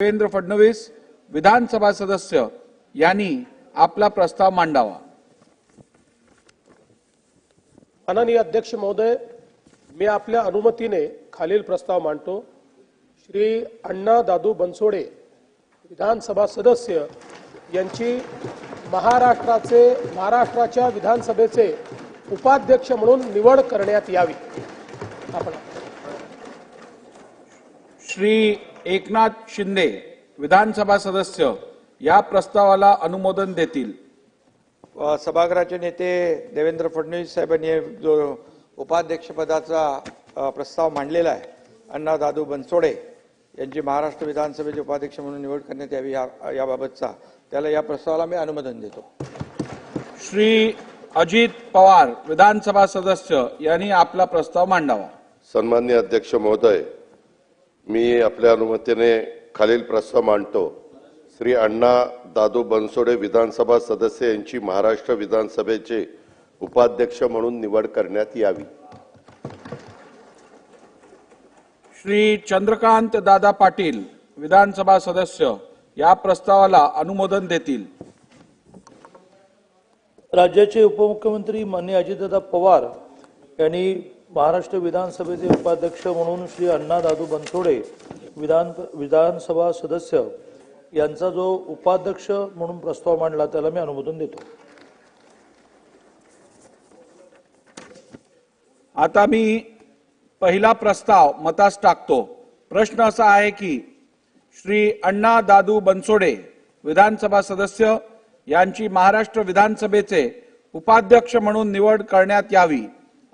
देवेंद्र फडणवीस विधानसभा सदस्य यांनी आपला प्रस्ताव मांडावा. माननीय अध्यक्ष महोदय मी आपल्या अनुमतीने खालील प्रस्ताव मांडतो. श्री अण्णा दादू बनसोडे विधानसभा सदस्य यांची महाराष्ट्राचे महाराष्ट्राच्या विधानसभेचे उपाध्यक्ष म्हणून निवड करण्यात यावी. आपण श्री एकनाथ शिंदे विधानसभा सदस्य या प्रस्तावाला अनुमोदन देतील. सभागृहाचे नेते देवेंद्र फडणवीस साहेबांनी जो उपाध्यक्षपदाचा प्रस्ताव मांडलेला आहे अण्णा दादू बनसोडे यांची महाराष्ट्र विधानसभेचे उपाध्यक्ष म्हणून निवड करण्यात यावी या- याबाबतचा त्याला या प्रस्तावाला मी अनुमोदन देतो. श्री अजित पवार विधानसभा सदस्य यांनी आपला प्रस्ताव मांडावा. सन्मान्य अध्यक्ष महोदय मी आपल्या अनुमतीने खालील प्रस्ताव मांडतो. श्री अण्णा दादू बनसोडे विधानसभा सदस्य यांची महाराष्ट्र विधानसभेचे उपाध्यक्ष म्हणून निवड करण्यात यावी. श्री चंद्रकांत दादा पाटील विधानसभा सदस्य या प्रस्तावाला अनुमोदन देतील. राज्याचे उपमुख्यमंत्री मान्य अजितदादा पवार यांनी महाराष्ट्र विधानसभेचे उपाध्यक्ष म्हणून श्री अण्णा दादू बनसोडे विधान विधानसभा सदस्य यांचा जो उपाध्यक्ष म्हणून प्रस्ताव मांडला त्याला मी अनुमोदन देतो. आता मी पहिला प्रस्ताव मतास टाकतो. प्रश्न असा आहे की श्री अण्णा दादू बनसोडे विधानसभा सदस्य यांची महाराष्ट्र विधानसभेचे उपाध्यक्ष म्हणून निवड करण्यात यावी.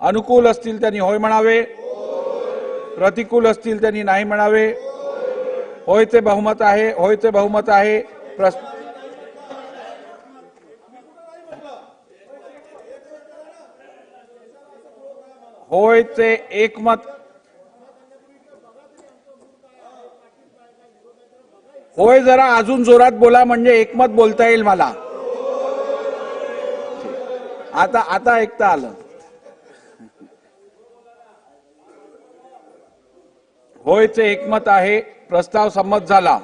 अनुकूल असतील त्यांनी होय म्हणावे. प्रतिकूल असतील त्यांनी नाही म्हणावे. होय ते बहुमत आहे होयचे बहुमत आहे. प्रस- होयचे एकमत. होय जरा अजून जोरात बोला म्हणजे एकमत बोलता येईल मला. आता आता ऐकता आलं. होयचे एकमत आहे. प्रस्ताव संमत झाला.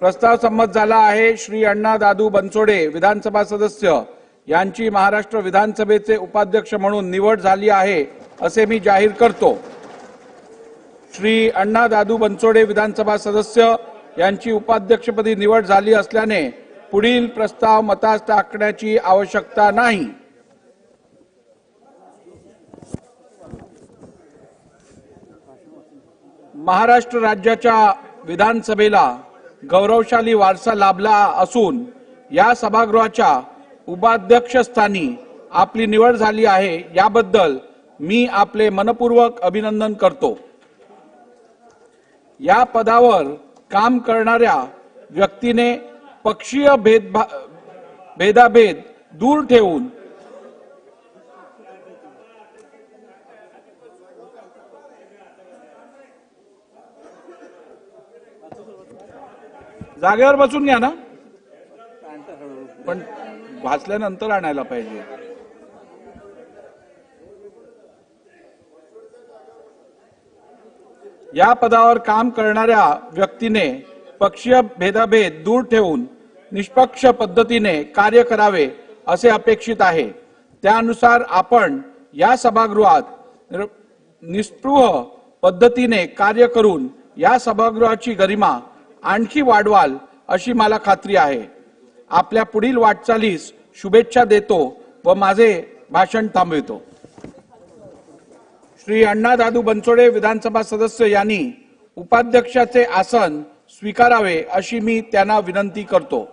प्रस्ताव संमत झाला आहे. श्री अण्णा दादू बनसोडे विधानसभा सदस्य. यांची महाराष्ट्र विधानसभेचे उपाध्यक्ष म्हणून निवड झाली आहे असे मी जाहीर करतो. श्री अण्णा दादू बनसोडे विधानसभा सदस्य. यांची उपाध्यक्षपदी निवड झाली असल्याने पुढील प्रस्ताव मतास टाकण्याची आवश्यकता नाही. महाराष्ट्र राज्याच्या विधानसभेला गौरवशाली वारसा लाभला असून या सभागृहाच्या उपाध्यक्षस्थानी आपली निवड झाली आहे. याबद्दल मी आपले मनपूर्वक अभिनंदन करतो. या पदावर काम करणाऱ्या व्यक्तीने पक्षीय भेदभा भेदाभेद दूर ठेवून जागेवर बसून घ्या ना. पण वाचल्यानंतर आणायला पाहिजे. या पदावर काम करणाऱ्या व्यक्तीने पक्षीय भेदाभेद दूर ठेवून निष्पक्ष पद्धतीने कार्य करावे असे अपेक्षित आहे. त्यानुसार आपण या सभागृहात निस्पृह पद्धतीने कार्य करून या सभागृहाची गरिमा आणखी वाढवाल अशी मला खात्री आहे. आपल्या पुढील वाटचालीस शुभेच्छा देतो व माझे भाषण थांबवितो. श्री अण्णा दादू बनसोडे विधानसभा सदस्य यांनी उपाध्यक्षाचे आसन स्वीकारावे अशी मी त्यांना विनंती करतो.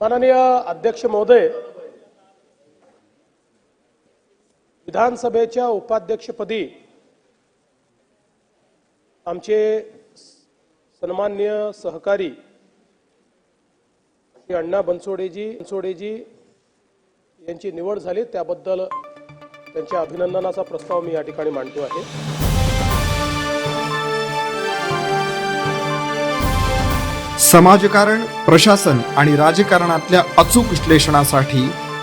माननीय अध्यक्ष महोदय विधानसभेच्या उपाध्यक्षपदी आमचे सन्मान्य सहकारी श्री अण्णा बनसोडेजी बनसोडेजी यांची निवड झाली. त्याबद्दल त्यांच्या अभिनंदनाचा प्रस्ताव मी या ठिकाणी मांडतो आहे. समाजकारण प्रशासन आणि राजकारणातल्या अचूक विश्लेषणासाठी